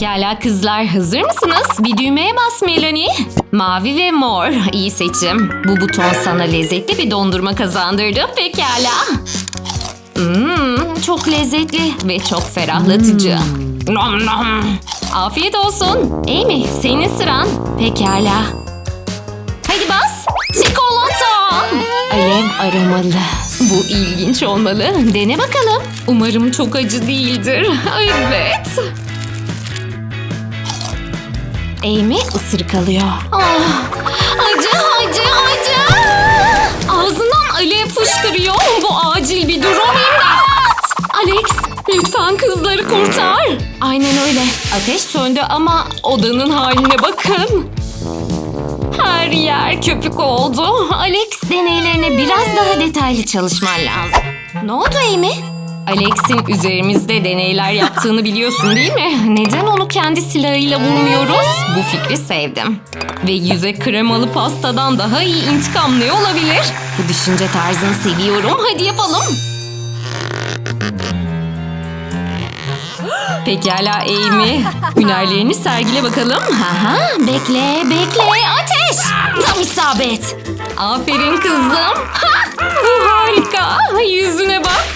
Pekala kızlar hazır mısınız? Bir düğmeye bas Melanie. Mavi ve mor. İyi seçim. Bu buton sana lezzetli bir dondurma kazandırdı. Pekala. Hmm, çok lezzetli ve çok ferahlatıcı. Nom nom. Afiyet olsun. Amy senin sıran. Pekala. Hadi bas. Çikolata. Alev aromalı. Bu ilginç olmalı. Dene bakalım. Umarım çok acı değildir. Evet. Amy ısırık alıyor. Ah, acı, acı, acı. Ağzından alev fışkırıyor. Bu acil bir durum. Alex, lütfen kızları kurtar. Aynen öyle. Ateş söndü ama odanın haline bakın. Her yer köpük oldu. Alex deneylerine biraz daha detaylı çalışman lazım. Ne oldu Amy? Alex'in üzerimizde deneyler yaptığını biliyorsun değil mi? Neden onu kendi silahıyla vurmuyoruz? Bu fikri sevdim. Ve yüze kremalı pastadan daha iyi intikam ne olabilir? Bu düşünce tarzını seviyorum. Hadi yapalım. Pekala Amy. Hünerlerini sergile bakalım. Haha, bekle, bekle. Ateş! Tam isabet. Aferin kızım. Ha, bu harika. Yüzüne bak.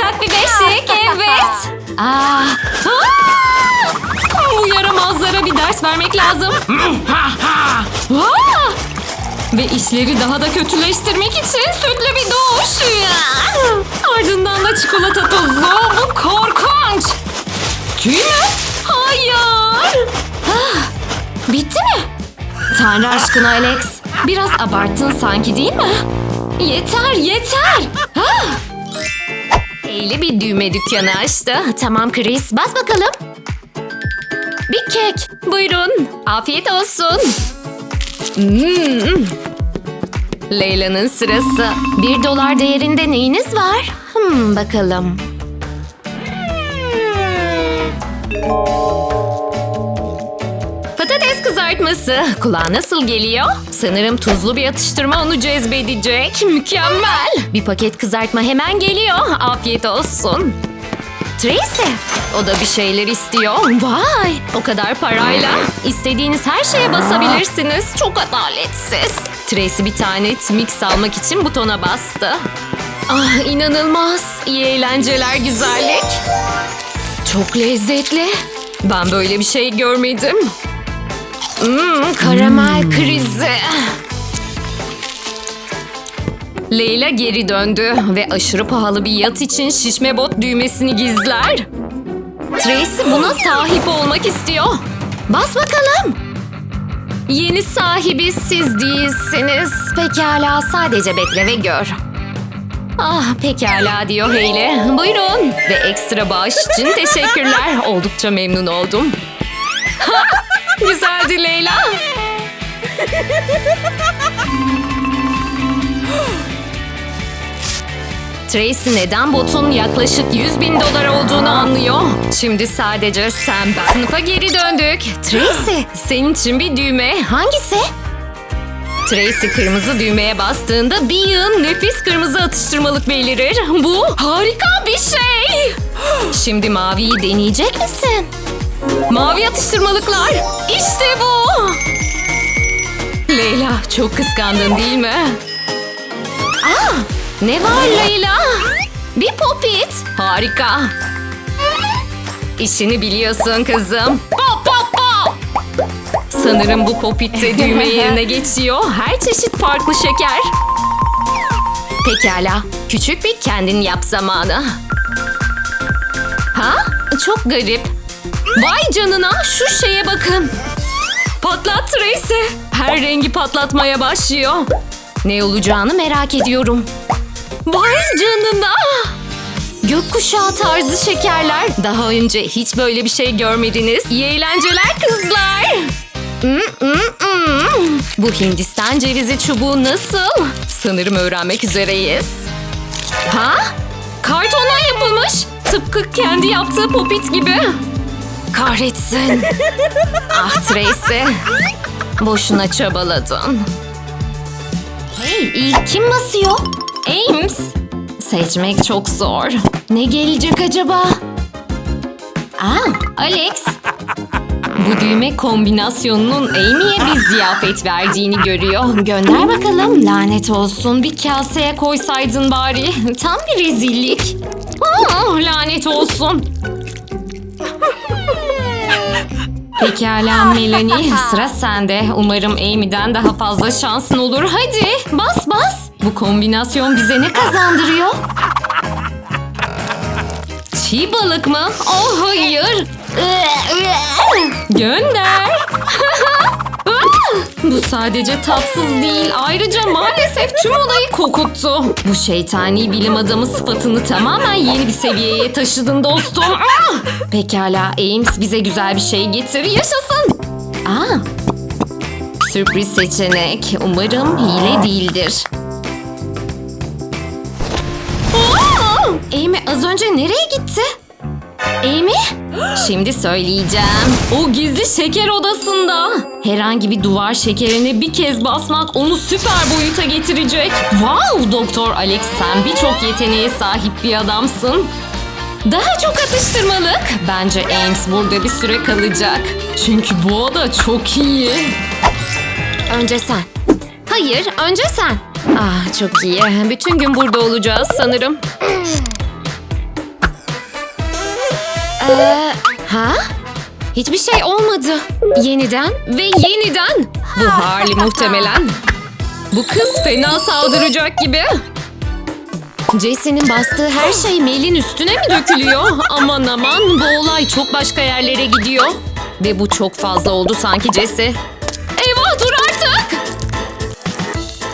Çak bir beşlik, evet. Aa, aa! Bu yaramazlara bir ders vermek lazım. Aa! Ve işleri daha da kötüleştirmek için sütlü bir doğuş. Ardından da çikolata tozu. Bu korkunç. Tüy mü? Hayır. Ah, Bitti mi? Tanrı aşkına Alex. Biraz abarttın sanki değil mi? Yeter yeter. Ah! Eyle bir düğme dükkanı açtı. Tamam Chris bas bakalım. Bir kek. Buyurun. Afiyet olsun. Hmm. Leyla'nın sırası. Bir dolar değerinde neyiniz var? Hmm, bakalım. Kızartması. Kulağa nasıl geliyor? Sanırım tuzlu bir atıştırma onu cezbedecek. Mükemmel. Bir paket kızartma hemen geliyor. Afiyet olsun. Tracy. O da bir şeyler istiyor. Vay. O kadar parayla. istediğiniz her şeye basabilirsiniz. Çok adaletsiz. Tracy bir tane mix almak için butona bastı. Ah inanılmaz. İyi eğlenceler güzellik. Çok lezzetli. Ben böyle bir şey görmedim. Hmm, karamel krizi. Leyla geri döndü ve aşırı pahalı bir yat için şişme bot düğmesini gizler. Tracy buna sahip olmak istiyor. Bas bakalım. Yeni sahibi siz değilsiniz. Pekala sadece bekle ve gör. Ah pekala diyor Hayley. Buyurun. Ve ekstra bağış için teşekkürler. Oldukça memnun oldum. Güzeldi Leyla. Tracy neden botun yaklaşık 100 bin dolar olduğunu anlıyor. Şimdi sadece sen ben. Sınıfa geri döndük. Tracy senin için bir düğme. Hangisi? Tracy kırmızı düğmeye bastığında bir yığın nefis kırmızı atıştırmalık belirir. Bu harika bir şey. Şimdi maviyi deneyecek misin? Mavi atıştırmalıklar. İşte bu. Leyla çok kıskandın değil mi? Aa, ne var Leyla? Bir popit. Harika. İşini biliyorsun kızım. Pop pop pop. Sanırım bu popitte düğme yerine geçiyor. Her çeşit farklı şeker. Pekala. Küçük bir kendin yap zamanı. Ha? Çok garip. Vay canına şu şeye bakın. Patlat Tracy. Her rengi patlatmaya başlıyor. Ne olacağını merak ediyorum. Vay canına. Gökkuşağı tarzı şekerler. Daha önce hiç böyle bir şey görmediniz. İyi eğlenceler kızlar. Mm, mm, mm. Bu Hindistan cevizi çubuğu nasıl? Sanırım öğrenmek üzereyiz. Ha? Kartondan yapılmış. Tıpkı kendi yaptığı popit gibi. Kahretsin. ah Tracy. Boşuna çabaladın. Hey, ilk kim basıyor? Ames. Seçmek çok zor. Ne gelecek acaba? Aa, Alex. Bu düğme kombinasyonunun Amy'ye bir ziyafet verdiğini görüyor. Gönder bakalım. Lanet olsun. Bir kaseye koysaydın bari. Tam bir rezillik. Aa, lanet olsun. Pekala Melanie, sıra sende. Umarım Amy'den daha fazla şansın olur. Hadi bas bas. Bu kombinasyon bize ne kazandırıyor? Çiğ balık mı? Oh hayır. Gönder. Bu sadece tatsız değil. Ayrıca maalesef tüm olayı kokuttu. Bu şeytani bilim adamı sıfatını tamamen yeni bir seviyeye taşıdın dostum. Ah! Pekala Ames bize güzel bir şey getir. Yaşasın. Aa, sürpriz seçenek. Umarım hile değildir. Amy az önce nereye gitti? Amy? Şimdi söyleyeceğim. O gizli şeker odasında. Herhangi bir duvar şekerine bir kez basmak onu süper boyuta getirecek. Wow Doktor Alex sen birçok yeteneğe sahip bir adamsın. Daha çok atıştırmalık. Bence Ames burada bir süre kalacak. Çünkü bu oda çok iyi. Önce sen. Hayır, önce sen. Ah çok iyi. Bütün gün burada olacağız sanırım. Ee, ha? Hiçbir şey olmadı. Yeniden ve yeniden. Bu Harley muhtemelen. Bu kız fena saldıracak gibi. Jesse'nin bastığı her şey Mel'in üstüne mi dökülüyor? Aman aman bu olay çok başka yerlere gidiyor. Ve bu çok fazla oldu sanki Jesse. Eyvah dur artık.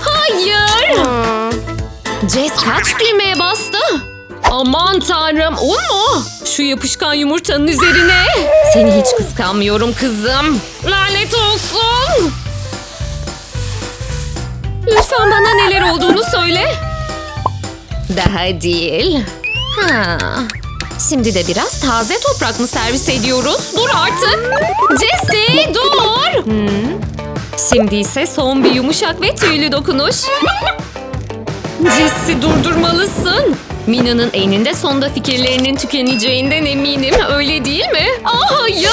Hayır. Jess kaç düğmeye bastı? Aman tanrım un mu? Şu yapışkan yumurtanın üzerine. Seni hiç kıskanmıyorum kızım. Lanet olsun. Lütfen bana neler olduğunu söyle. Daha değil. Ha. Şimdi de biraz taze toprak mı servis ediyoruz? Dur artık. Jesse dur. Hmm. Şimdi ise son bir yumuşak ve tüylü dokunuş. Jesse durdurmalısın. Mina'nın eninde sonunda fikirlerinin tükeneceğinden eminim. Öyle değil mi? Aa hayır.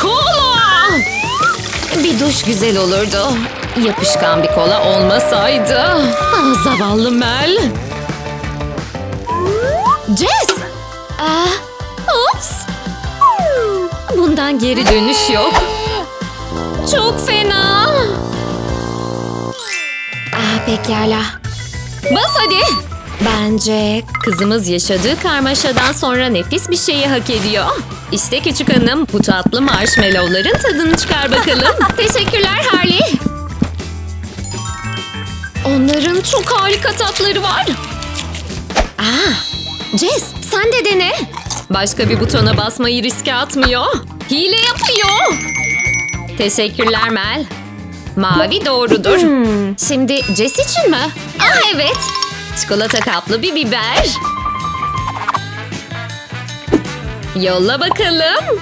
Kola. Bir duş güzel olurdu. Yapışkan bir kola olmasaydı. Ah, zavallı Mel. Jess. Aa, ups. Bundan geri dönüş yok. Çok fena. Ah pekala. Bas hadi. Bence kızımız yaşadığı karmaşadan sonra nefis bir şeyi hak ediyor. İşte küçük hanım bu tatlı marshmallowların tadını çıkar bakalım. Teşekkürler Harley. Onların çok harika tatları var. Aa, Jess sen de dene. Başka bir butona basmayı riske atmıyor. Hile yapıyor. Teşekkürler Mel. Mavi doğrudur. Şimdi Jess için mi? Ah evet. Çikolata kaplı bir biber. Yolla bakalım.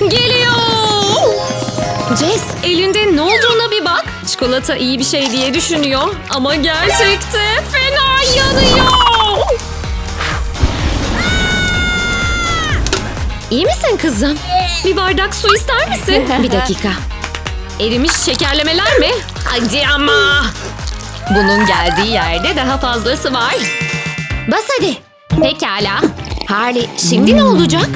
Geliyor. Jess elinde ne olduğuna bir bak. Çikolata iyi bir şey diye düşünüyor. Ama gerçekte fena yanıyor. İyi misin kızım? Bir bardak su ister misin? Bir dakika. Erimiş şekerlemeler mi? Hadi ama. Bunun geldiği yerde daha fazlası var. Bas hadi. Pekala. Harley şimdi ne olacak?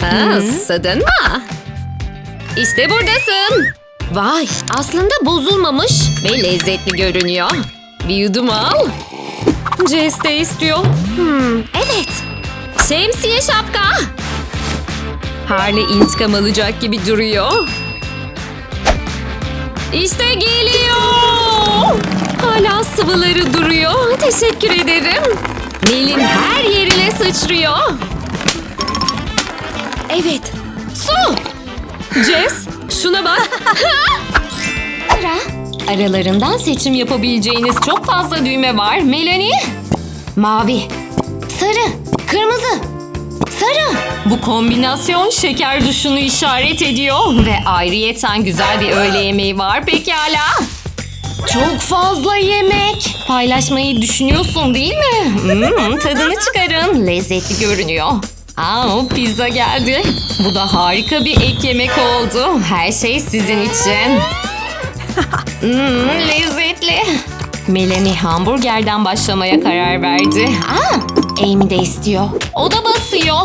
Ha, susadın mı? İşte buradasın. Vay aslında bozulmamış ve lezzetli görünüyor. Bir yudum al. Jess de istiyor. Hmm, evet. Şemsiye şapka. Harley intikam alacak gibi duruyor. İşte geliyor. Hala sıvıları duruyor. Teşekkür ederim. Nil'in her yerine sıçrıyor. Evet. Su. Jess, şuna bak. Sıra. Aralarından seçim yapabileceğiniz çok fazla düğme var. Melanie. Mavi. Sarı. Kırmızı. Sarı. Bu kombinasyon şeker duşunu işaret ediyor. Ve ayrıyeten güzel bir öğle yemeği var pekala. Çok fazla yemek. Paylaşmayı düşünüyorsun değil mi? Hmm, tadını çıkarın. Lezzetli görünüyor. Aa, pizza geldi. Bu da harika bir ek yemek oldu. Her şey sizin için. Hmm, lezzetli. Melanie hamburgerden başlamaya karar verdi. Aa, Amy de istiyor. O da basıyor.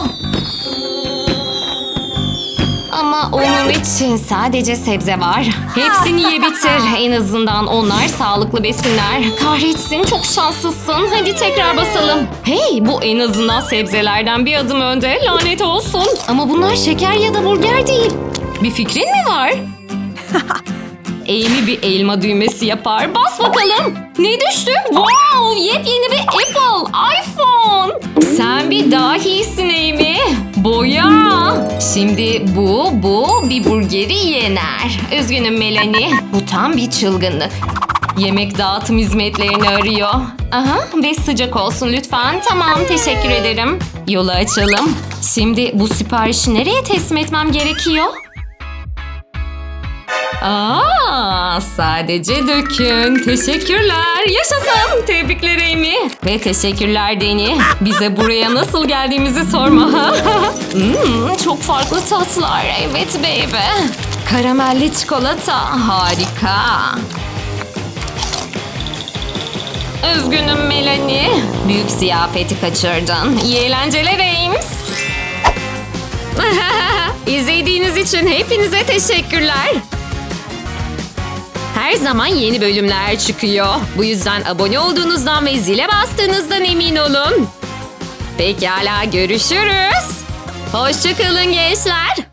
Ama onun için sadece sebze var. Hepsini ye bitir. En azından onlar sağlıklı besinler. Kahretsin çok şanslısın. Hadi tekrar basalım. Hey bu en azından sebzelerden bir adım önde. Lanet olsun. Ama bunlar şeker ya da burger değil. Bir fikrin mi var? Amy bir elma düğmesi yapar. Bas bakalım. Ne düştü? Wow! Yepyeni bir Apple. iPhone. Bir dahisin Amy. Boya. Şimdi bu, bu bir burgeri yener. Üzgünüm Melanie. Bu tam bir çılgınlık. Yemek dağıtım hizmetlerini arıyor. Aha ve sıcak olsun lütfen. Tamam teşekkür ederim. Yolu açalım. Şimdi bu siparişi nereye teslim etmem gerekiyor? Aa, sadece dökün. Teşekkürler. Yaşasın. Tebrikler Amy. Ve teşekkürler Deni. Bize buraya nasıl geldiğimizi sorma. Hmm, çok farklı tatlar. Evet baby. Karamelli çikolata. Harika. Üzgünüm Melanie. Büyük ziyafeti kaçırdın. İyi eğlenceler Ames. İzlediğiniz için hepinize teşekkürler. Her zaman yeni bölümler çıkıyor. Bu yüzden abone olduğunuzdan ve zile bastığınızdan emin olun. Pekala görüşürüz. Hoşçakalın gençler.